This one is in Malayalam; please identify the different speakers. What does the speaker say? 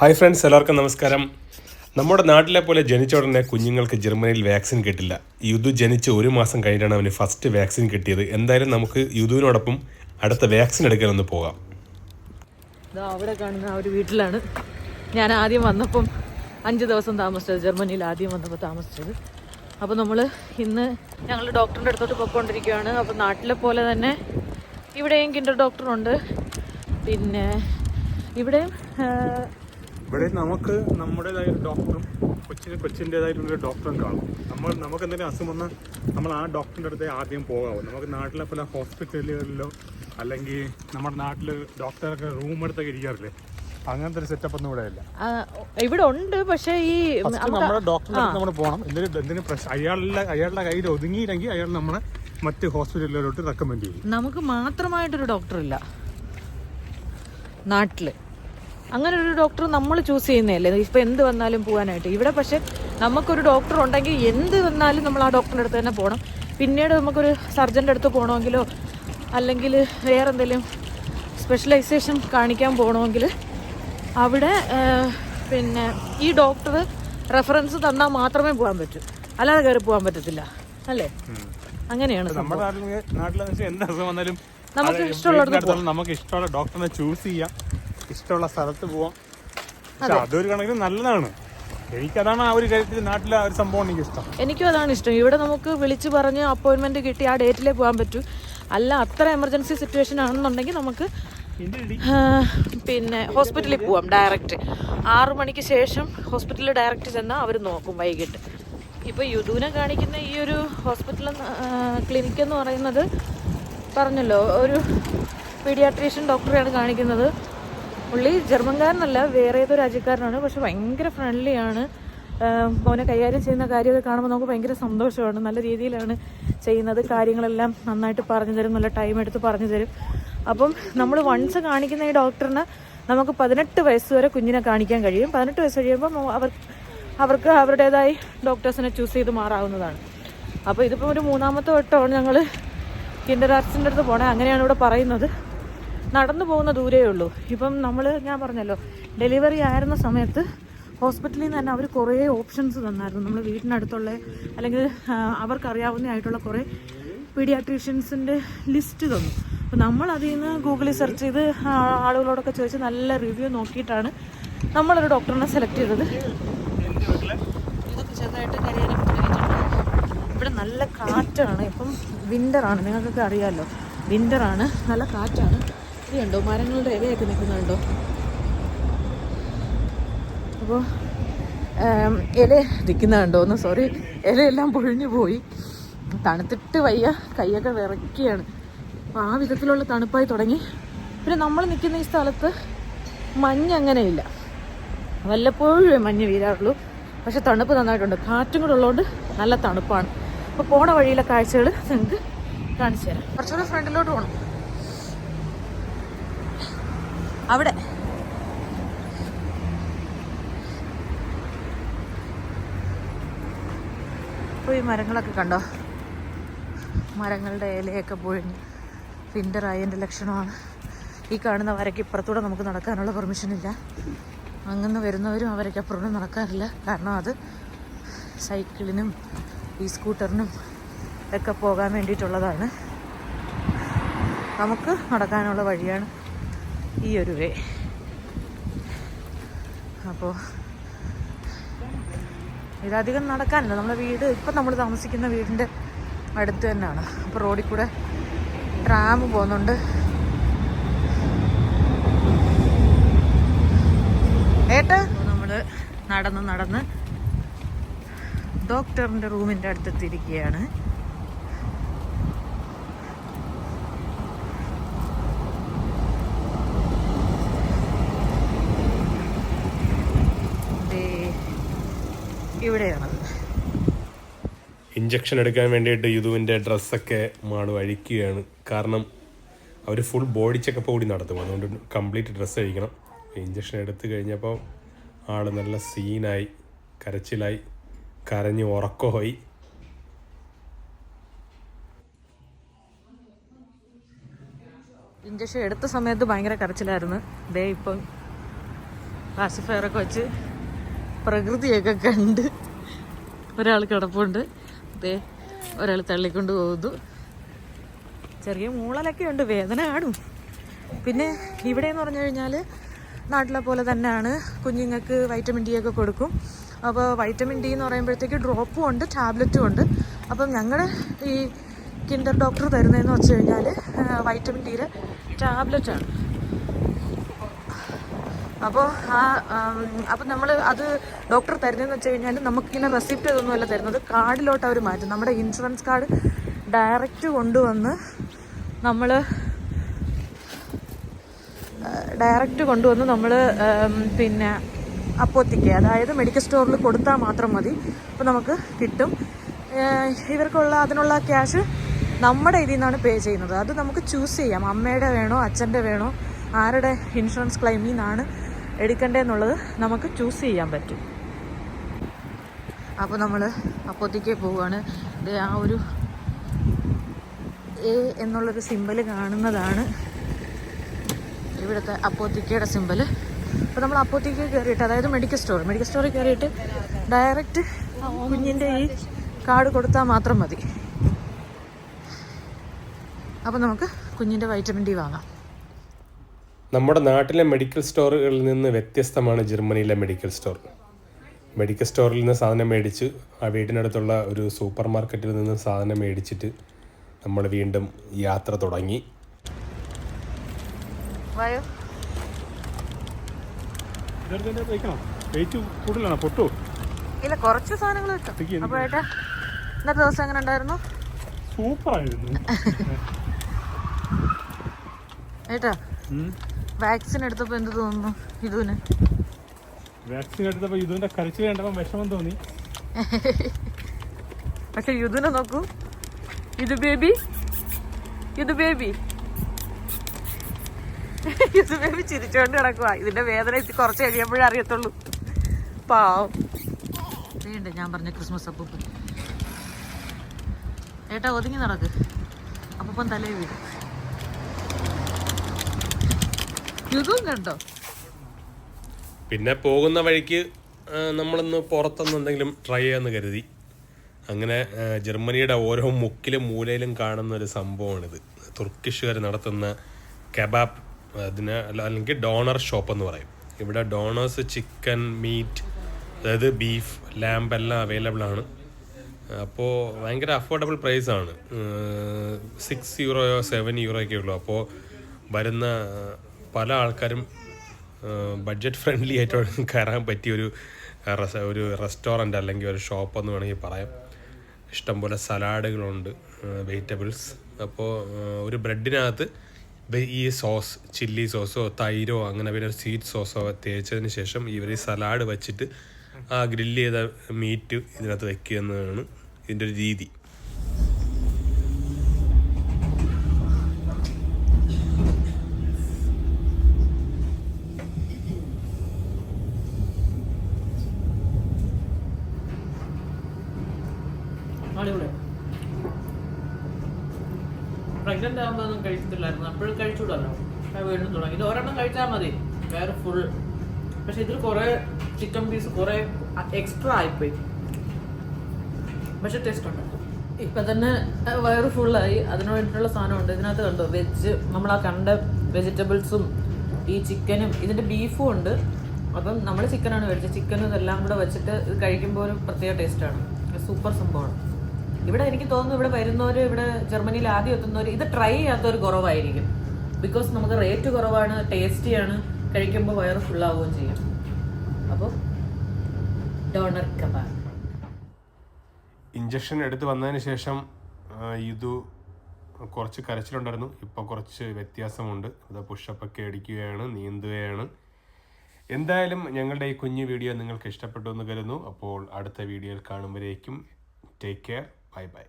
Speaker 1: ഹായ് ഫ്രണ്ട്സ് എല്ലാവർക്കും നമസ്കാരം. നമ്മുടെ നാട്ടിലെ പോലെ ജനിച്ച ഉടനെ കുഞ്ഞുങ്ങൾക്ക് ജർമ്മനിയിൽ വാക്സിൻ കിട്ടില്ല. യുദു ജനിച്ച് ഒരു മാസം കഴിഞ്ഞിട്ടാണ് അവന് ഫസ്റ്റ് വാക്സിൻ കിട്ടിയത്. എന്തായാലും നമുക്ക് യുദുവിനോടൊപ്പം അടുത്ത വാക്സിൻ എടുക്കാൻ ഒന്ന് പോകാം
Speaker 2: അവിടെ കാണുന്ന ആ ഒരു വീട്ടിലാണ്. ഞാൻ ആദ്യം വന്നപ്പം അഞ്ച് ദിവസം താമസിച്ചത് ജർമ്മനിയിൽ ആദ്യം വന്നപ്പോൾ താമസിച്ചത്. അപ്പോൾ നമ്മൾ ഇന്ന് ഞങ്ങൾ ഡോക്ടറിന്റെ അടുത്തോട്ട് പോയിക്കൊണ്ടിരിക്കുകയാണ്. അപ്പോൾ നാട്ടിലെ പോലെ തന്നെ ഇവിടെയും കിൻഡർ ഡോക്ടറുണ്ട്. പിന്നെ ഇവിടെയും
Speaker 3: ഇവിടെ നമുക്ക് നമ്മുടേതായ ഒരു ഡോക്ടറും കൊച്ചിന് കൊച്ചിന്റെതായിട്ടുള്ള ഡോക്ടറും കാണും. നമ്മൾ നമുക്ക് എന്തെങ്കിലും അസുഖം വന്നാൽ നമ്മൾ ആ ഡോക്ടറിന്റെ അടുത്ത് ആദ്യം പോകാവും. നമുക്ക് നാട്ടിലെ പല ഹോസ്പിറ്റലുകളിലോ അല്ലെങ്കിൽ നമ്മുടെ നാട്ടിൽ ഡോക്ടറൊക്കെ റൂം എടുത്തൊക്കെ ഇരിക്കാറില്ലേ? അങ്ങനത്തെ ഒരു സെറ്റപ്പ് ഒന്നും ഇവിടെ ഇല്ല.
Speaker 2: ഇവിടെ ഉണ്ട് പക്ഷേ ഈ
Speaker 3: നമ്മുടെ അടുത്ത് നമ്മൾ പോകണം. എന്തെങ്കിലും എന്തെങ്കിലും പ്രശ്നം അയാളുടെ അയാളുടെ കയ്യിൽ ഒതുങ്ങിയില്ലെങ്കിൽ അയാൾ നമ്മളെ മറ്റ് ഹോസ്പിറ്റലുകളിലോട്ട് റെക്കമെൻഡ് ചെയ്യും.
Speaker 2: നമുക്ക് മാത്രമായിട്ടൊരു ഡോക്ടറില്ല നാട്ടിൽ അങ്ങനെ ഒരു ഡോക്ടർ നമ്മൾ ചൂസ് ചെയ്യുന്നതല്ലേ? ഇപ്പം എന്ത് വന്നാലും പോകാനായിട്ട് ഇവിടെ പക്ഷേ നമുക്കൊരു ഡോക്ടർ ഉണ്ടെങ്കിൽ എന്ത് വന്നാലും നമ്മൾ ആ ഡോക്ടറിന്റെ അടുത്ത് തന്നെ പോകണം പിന്നീട് നമുക്കൊരു സർജന്റെ അടുത്ത് പോകണമെങ്കിലോ അല്ലെങ്കിൽ വേറെ എന്തെങ്കിലും സ്പെഷ്യലൈസേഷൻ കാണിക്കാൻ പോകണമെങ്കിൽ അവിടെ പിന്നെ ഈ ഡോക്ടർ റെഫറൻസ് തന്നാൽ മാത്രമേ പോകാൻ പറ്റൂ. അല്ലാതെ കയറി പോകാൻ പറ്റത്തില്ല. അല്ലേ? അങ്ങനെയാണ്
Speaker 3: നമ്മുടെ നാട്ടിൽ നാട്ടിലെന്ന് വെച്ചാൽ എന്ത് അസുഖം വന്നാലും
Speaker 2: നമുക്ക്
Speaker 3: ഇഷ്ടമുള്ള നമുക്ക് ഇഷ്ടമുള്ള ഡോക്ടറിനെ ചൂസ് ചെയ്യാം. ഇഷ്ടമുള്ള സ്ഥലത്ത് പോവാം. പക്ഷെ അതൊരു കണക്കിന് നല്ലതാണ്. എനിക്കതാണ് ആ ഒരു കാര്യത്തിൽ നാട്ടിലെ ആ ഒരു സംഭവം എനിക്ക് ഇഷ്ടം
Speaker 2: എനിക്കും അതാണ് ഇഷ്ടം. ഇവിടെ നമുക്ക് വിളിച്ച് പറഞ്ഞ് അപ്പോയിന്റ്മെന്റ് കിട്ടി ആ ഡേറ്റിലേ പോകാൻ പറ്റൂ. അല്ല അത്ര എമർജൻസി സിറ്റുവേഷൻ ആണെന്നുണ്ടെങ്കിൽ നമുക്ക് പിന്നെ ഹോസ്പിറ്റലിൽ പോവാം ഡയറക്റ്റ് ആറു മണിക്ക് ശേഷം ഹോസ്പിറ്റലിൽ ഡയറക്റ്റ് ചെന്നാൽ അവർ നോക്കും വൈകിട്ട്. ഇപ്പോൾ യുദൂനെ കാണിക്കുന്ന ഈ ഒരു ഹോസ്പിറ്റൽ ക്ലിനിക് എന്ന് പറയുന്നത് പറഞ്ഞല്ലോ ഒരു പീഡിയാട്രീഷ്യൻ ഡോക്ടറെയാണ് കാണിക്കുന്നത്. പുള്ളി ജർമ്മൻകാരനല്ല വേറെ ഏതോ രാജ്യക്കാരനാണ്. പക്ഷെ ഭയങ്കര ഫ്രണ്ട്ലിയാണ് മോനെ കൈകാര്യം ചെയ്യുന്ന കാര്യമൊക്കെ കാണുമ്പോൾ നമുക്ക് ഭയങ്കര സന്തോഷമാണ്. നല്ല രീതിയിലാണ് ചെയ്യുന്നത്. കാര്യങ്ങളെല്ലാം നന്നായിട്ട് പറഞ്ഞു തരും. നല്ല ടൈം എടുത്ത് പറഞ്ഞു തരും. അപ്പം നമ്മൾ വൺസ് കാണിക്കുന്ന ഈ ഡോക്ടറിന് നമുക്ക് പതിനെട്ട് വയസ്സ് വരെ കുഞ്ഞിനെ കാണിക്കാൻ കഴിയും. പതിനെട്ട് വയസ്സ് കഴിയുമ്പോൾ അവർ അവർക്ക് അവരുടേതായി ഡോക്ടേഴ്സിനെ ചൂസ് ചെയ്ത് മാറാവുന്നതാണ്. അപ്പോൾ ഇതിപ്പോൾ ഒരു മൂന്നാമത്തെ വട്ടമാണ് ഞങ്ങൾ കിൻഡർ ആർട്സിന്റെ അടുത്ത് പോണേ. അങ്ങനെയാണ് ഇവിടെ പറയുന്നത്. നടന്നു പോകുന്ന ദൂരേ ഉള്ളൂ. ഇപ്പം നമ്മൾ ഞാൻ പറഞ്ഞല്ലോ ഡെലിവറി ആയിരുന്ന സമയത്ത് ഹോസ്പിറ്റലിൽ നിന്ന് തന്നെ അവർ കുറേ ഓപ്ഷൻസ് തന്നായിരുന്നു. നമ്മൾ വീട്ടിനടുത്തുള്ള അല്ലെങ്കിൽ അവർക്കറിയാവുന്ന അവർക്കറിയാവുന്നതായിട്ടുള്ള കുറേ പീഡിയാട്രീഷ്യൻസിന്റെ ലിസ്റ്റ് തന്നു. അപ്പോൾ നമ്മൾ അതിൽ നിന്ന് ഗൂഗിളിൽ സെർച്ച് ചെയ്ത് ആളുകളോടൊക്കെ ചോദിച്ച് നല്ല റിവ്യൂ നോക്കിയിട്ടാണ് നമ്മളൊരു ഡോക്ടറിനെ സെലക്ട് ചെയ്തത്. ഇവിടെ നല്ല കാറ്റാണ്. ഇപ്പം വിന്ററാണ് നിങ്ങൾക്കൊക്കെ അറിയാമല്ലോ വിന്ററാണ് നല്ല കാറ്റാണ്. ഇത് കണ്ടോ മരങ്ങളുടെ ഇലയൊക്കെ നിൽക്കുന്നുണ്ടോ? അപ്പോൾ ഇല നിൽക്കുന്നുണ്ടോ ഒന്ന് സോറി ഇലയെല്ലാം പൊഴിഞ്ഞു പോയി. തണുത്തിട്ട് വയ്യ. കൈയൊക്കെ വിറയ്ക്കുകയാണ്. അപ്പോൾ ആ വിധത്തിലുള്ള തണുപ്പായി തുടങ്ങി. പിന്നെ നമ്മൾ നിൽക്കുന്ന ഈ സ്ഥലത്ത് മഞ്ഞ് അങ്ങനെയില്ല. വല്ലപ്പോഴും മഞ്ഞ് വീരാറുള്ളൂ പക്ഷെ തണുപ്പ് നന്നായിട്ടുണ്ട്. കാറ്റും കൂടെ ഉള്ളതുകൊണ്ട് നല്ല തണുപ്പാണ്. അപ്പോൾ പോണ വഴിയിലെ കാഴ്ചകൾ നിങ്ങൾക്ക് കാണിച്ചു തരാം. കുറച്ചുകൂടെ ഫ്രണ്ടിലോട്ട് പോകണം അവിടെ. പോയി മരങ്ങളൊക്കെ കണ്ടോ? മരങ്ങളുടെ ഇലയൊക്കെ പൊഴിഞ്ഞ്. വിന്ററായതിന്റെ ലക്ഷണമാണ്. ഈ കാണുന്ന വരയ്ക്ക് ഇപ്പുറത്തൂടെ നമുക്ക് നടക്കാനുള്ള പെർമിഷൻ ഇല്ല. അങ്ങനെ വരുന്നവരും അവരൊക്കെ അപ്പുറം നടക്കാറില്ല. കാരണം അത് സൈക്കിളിനും ഈ സ്കൂട്ടറിനും ഒക്കെ പോകാൻ വേണ്ടിയിട്ടുള്ളതാണ്. നമുക്ക് നടക്കാനുള്ള വഴിയാണ്. ഈ ഒരു വേ. അപ്പോൾ ഇതധികം നടക്കാനില്ല. നമ്മുടെ വീട് ഇപ്പം നമ്മൾ താമസിക്കുന്ന വീടിന്റെ അടുത്ത് തന്നെയാണ്. അപ്പോൾ റോഡിൽ കൂടെ ട്രാം പോകുന്നുണ്ട്. ഏട്ട? നമ്മൾ നടന്ന് നടന്ന് ഡോക്ടറിന്റെ റൂമിന്റെ അടുത്തെത്തിയിരിക്കുകയാണ് ദേ ഇവിടെയാണത്
Speaker 1: ഇഞ്ചക്ഷൻ എടുക്കാൻ വേണ്ടിയിട്ട് യുദുവിന്റെ ഡ്രസ്സൊക്കെ മാട് അഴിക്കുകയാണ്. കാരണം അവർ ഫുൾ ബോഡി ചെക്കപ്പ് കൂടി നടത്തും. അതുകൊണ്ട് കംപ്ലീറ്റ് ഡ്രസ്സ് അഴിക്കണം. ഇഞ്ചക്ഷൻ എടുത്തു കഴിഞ്ഞപ്പോൾ ആൾ നല്ല സീനായി കരച്ചിലായി കരഞ്ഞ് ഉറക്കമായി.
Speaker 2: ഇഞ്ചക്ഷൻ എടുത്ത സമയത്ത് ഭയങ്കര കരച്ചിലായിരുന്നു. ദേ ഇപ്പം ക്ലാസിഫയറൊക്കെ വെച്ച് പ്രകൃതിയൊക്കെ കണ്ട് ഒരാൾ കിടപ്പുണ്ട്. ദേ ഒരാൾ തള്ളിക്കൊണ്ട് പോകുന്നു. ചെറിയ മൂളലൊക്കെ ഉണ്ട് വേദന കാണും. പിന്നെ ഇവിടെ എന്ന് പറഞ്ഞു കഴിഞ്ഞാൽ നാട്ടിലെ പോലെ തന്നെയാണ്. കുഞ്ഞുങ്ങൾക്ക് വൈറ്റമിൻ ഡി ഒക്കെ കൊടുക്കും. അപ്പോൾ വൈറ്റമിൻ ഡി എന്ന് പറയുമ്പോഴത്തേക്ക് ഡ്രോപ്പും ഉണ്ട് ടാബ്ലറ്റും ഉണ്ട്. അപ്പം ഞങ്ങളുടെ ഈ കിൻഡർ ഡോക്ടർ തരുന്നതെന്ന് വെച്ച് കഴിഞ്ഞാൽ വൈറ്റമിൻ ഡിയുടെ ടാബ്ലറ്റാണ് അപ്പോൾ ആ അപ്പം നമ്മൾ അത് ഡോക്ടർ തരുന്നതെന്ന് വെച്ച് കഴിഞ്ഞാൽ നമുക്കിങ്ങനെ റെസിപ്റ്റ് ഇതൊന്നുമല്ല തരുന്നത്. കാർഡിലോട്ട് അവർ മാറ്റും. നമ്മുടെ ഇൻഷുറൻസ് കാർഡ് ഡയറക്റ്റ് കൊണ്ടുവന്ന് നമ്മൾ ഡയറക്റ്റ് കൊണ്ടുവന്ന് നമ്മൾ പിന്നെ അപ്പോത്തിക്ക് അതായത് മെഡിക്കൽ സ്റ്റോറിൽ കൊടുത്താൽ മാത്രം മതി. അപ്പോൾ നമുക്ക് കിട്ടും. ഇവർക്കുള്ള അതിനുള്ള ക്യാഷ് നമ്മുടെ ഇതിൽ നിന്നാണ് പേ ചെയ്യുന്നത്. അത് നമുക്ക് ചൂസ് ചെയ്യാം. അമ്മയുടെ വേണോ അച്ഛന്റെ വേണോ ആരുടെ ഇൻഷുറൻസ് ക്ലെയിമിൽ നിന്നാണ് എടുക്കേണ്ടതെന്നുള്ളത് നമുക്ക് ചൂസ് ചെയ്യാൻ പറ്റും. അപ്പോൾ നമ്മൾ അപ്പോത്തേക്ക് പോവുകയാണ് ആ ഒരു എ എന്നുള്ളൊരു സിമ്പൽ കാണുന്നതാണ്. ഇവിടുത്തെ അപ്പോത്തിക്കയുടെ സിമ്പൽ അപ്പോൾ നമ്മൾ അപ്പോത്തേക്ക് കയറിയിട്ട് അതായത് മെഡിക്കൽ സ്റ്റോർ മെഡിക്കൽ സ്റ്റോറിൽ കയറിയിട്ട് ഡയറക്റ്റ് കുഞ്ഞിന്റെ ഈ കാർഡ് കൊടുത്താൽ മാത്രം മതി. അപ്പോൾ നമുക്ക് കുഞ്ഞിന്റെ വൈറ്റമിൻ ഡി വാങ്ങാം.
Speaker 1: നമ്മുടെ നാട്ടിലെ മെഡിക്കൽ സ്റ്റോറുകളിൽ നിന്ന് വ്യത്യസ്തമാണ് ജർമ്മനിയിലെ മെഡിക്കൽ സ്റ്റോർ മെഡിക്കൽ സ്റ്റോറിൽ നിന്ന് സാധനം മേടിച്ച് ആ വീടിനടുത്തുള്ള ഒരു സൂപ്പർ മാർക്കറ്റിൽ നിന്ന് സാധനം മേടിച്ചിട്ട് നമ്മൾ വീണ്ടും യാത്ര തുടങ്ങി.
Speaker 2: ഇല്ല കുറച്ച് സാധനങ്ങൾ കിട്ടും. അപ്പോൾ ഏട്ടാ ഇന്നത്തെ ദിവസം എങ്ങനെ ഉണ്ടായിരുന്നു?
Speaker 3: സൂപ്പറായിരുന്നു.
Speaker 2: ഏട്ടാ വാക്സിൻ എടുത്തപ്പോൾ എന്ത് തോന്നുന്നു ഇതുവിന്
Speaker 3: വാക്സിൻ എടുത്തപ്പോൾ ഇതിന്റെ കരച്ചിൽ കണ്ടപ്പോൾ വിഷമം തോന്നി.
Speaker 2: പക്ഷെ യുദുനെ നോക്കൂ. ഇത് ബേബി. ഇത് ബേബി. ഇത് ബേബി ചിരിച്ചോണ്ട് കിടക്കുക ഇതിന്റെ വേദന ഇത് കുറച്ച് കഴിയുമ്പോഴേ അറിയത്തുള്ളൂ. പാവം. വേണ്ട ഞാൻ പറഞ്ഞ ക്രിസ്മസ് അപ്പൂപ്പ് ഏട്ടാ ഒതുങ്ങി നടക്ക്. അപ്പൂപ്പൻ തലേ വീഴും.
Speaker 1: പിന്നെ പോകുന്ന വഴിക്ക് നമ്മളൊന്ന് പുറത്തുനിന്ന് എന്തെങ്കിലും ട്രൈ ചെയ്യാമെന്ന് കരുതി. അങ്ങനെ ജർമ്മനിയുടെ ഓരോ മുക്കിലും മൂലയിലും കാണുന്ന ഒരു സംഭവമാണിത്. തുർക്കിഷുകാർ നടത്തുന്ന കബാബ് അതിന് അല്ലെങ്കിൽ ഡോണർ ഷോപ്പ് എന്ന് പറയും. ഇവിടെ ഡോണേഴ്സ് ചിക്കൻ മീറ്റ് അതായത് ബീഫ് ലാമ്പ് എല്ലാം അവൈലബിൾ ആണ്. അപ്പോൾ ഭയങ്കര അഫോർഡബിൾ പ്രൈസ് ആണ്. സിക്സ് യൂറോയോ സെവൻ യൂറോയൊക്കെ ഉള്ളൂ. അപ്പോൾ വരുന്ന പല ആൾക്കാരും ബഡ്ജറ്റ് ഫ്രണ്ട്ലി ആയിട്ട് കയറാൻ പറ്റിയ ഒരു ഒരു റെസ്റ്റോറന്റ് അല്ലെങ്കിൽ ഒരു ഷോപ്പ് എന്ന് വേണമെങ്കിൽ പറയാം. ഇഷ്ടംപോലെ സലാഡുകളുണ്ട് വെജിറ്റബിൾസ് അപ്പോൾ ഒരു ബ്രെഡിനകത്ത് ഈ സോസ് ചില്ലി സോസോ തൈരോ അങ്ങനെ പിന്നെ സ്വീറ്റ് സോസോ തേച്ചതിന് ശേഷം ഇവർ ഈ സലാഡ് വെച്ചിട്ട് ആ ഗ്രില്ല് ചെയ്ത മീറ്റ് ഇതിനകത്ത് വെക്കുക എന്നതാണ് ഇതിന്റെ ഒരു രീതി.
Speaker 2: പ്രഗ്നന്റ് ആകുമ്പോൾ ഒന്നും കഴിക്കത്തില്ലായിരുന്നു. അപ്പോഴും കഴിച്ചുകൂടാല്ലോ അത് വീണ്ടും തുടങ്ങി. ഇത് ഒരെണ്ണം കഴിച്ചാൽ മതി. വേറെ ഫുൾ പക്ഷെ ഇതിൽ കുറെ ചിക്കൻ പീസ് കുറെ എക്സ്ട്രാ ആയിപ്പോയി. പക്ഷെ ടേസ്റ്റ് ഉണ്ട്. ഇപ്പൊ തന്നെ വയറ് ഫുള്ളായി അതിന് വേണ്ടിയിട്ടുള്ള സാധനമുണ്ട്. ഇതിനകത്ത് കണ്ടോ? വെജ് നമ്മൾ ആ കണ്ട വെജിറ്റബിൾസും ഈ ചിക്കനും ഇതിന്റെ ബീഫും ഉണ്ട്. അപ്പം നമ്മൾ ചിക്കനാണ് മേടിച്ചത്. ചിക്കനും ഇതെല്ലാം കൂടെ വെച്ചിട്ട് ഇത് കഴിക്കുമ്പോൾ ഒരു പ്രത്യേക ടേസ്റ്റാണ് സൂപ്പർ സംഭവമാണ്. ഇവിടെ എനിക്ക് തോന്നുന്നു ഇവിടെ വരുന്നവർ ഇവിടെ ജർമ്മനിയിൽ ആദ്യം എത്തുന്നവർ ഇത് ട്രൈ ചെയ്യാത്തവർ കുറവായിരിക്കും. ബിക്കോസ് നമുക്ക് റേറ്റ് കുറവാണ് ടേസ്റ്റിയാണ് കഴിക്കുമ്പോൾ വയറ് ഫുള്ളാവുകയും ചെയ്യും. അപ്പോൾ ഡോണർ കബാബ്
Speaker 1: ഇഞ്ചക്ഷൻ എടുത്ത് വന്നതിന് ശേഷം ഇത് കുറച്ച് കരച്ചിലുണ്ടായിരുന്നു. ഇപ്പോൾ കുറച്ച് വ്യത്യാസമുണ്ട്. അത് പുഷപ്പൊക്കെ അടിക്കുകയാണ് നീന്തുകയാണ്. എന്തായാലും ഞങ്ങളുടെ ഈ കുഞ്ഞു വീഡിയോ നിങ്ങൾക്ക് ഇഷ്ടപ്പെട്ടു എന്ന് കരുതുന്നു. അപ്പോൾ അടുത്ത വീഡിയോയിൽ കാണുമ്പോഴേക്കും. Take care bye bye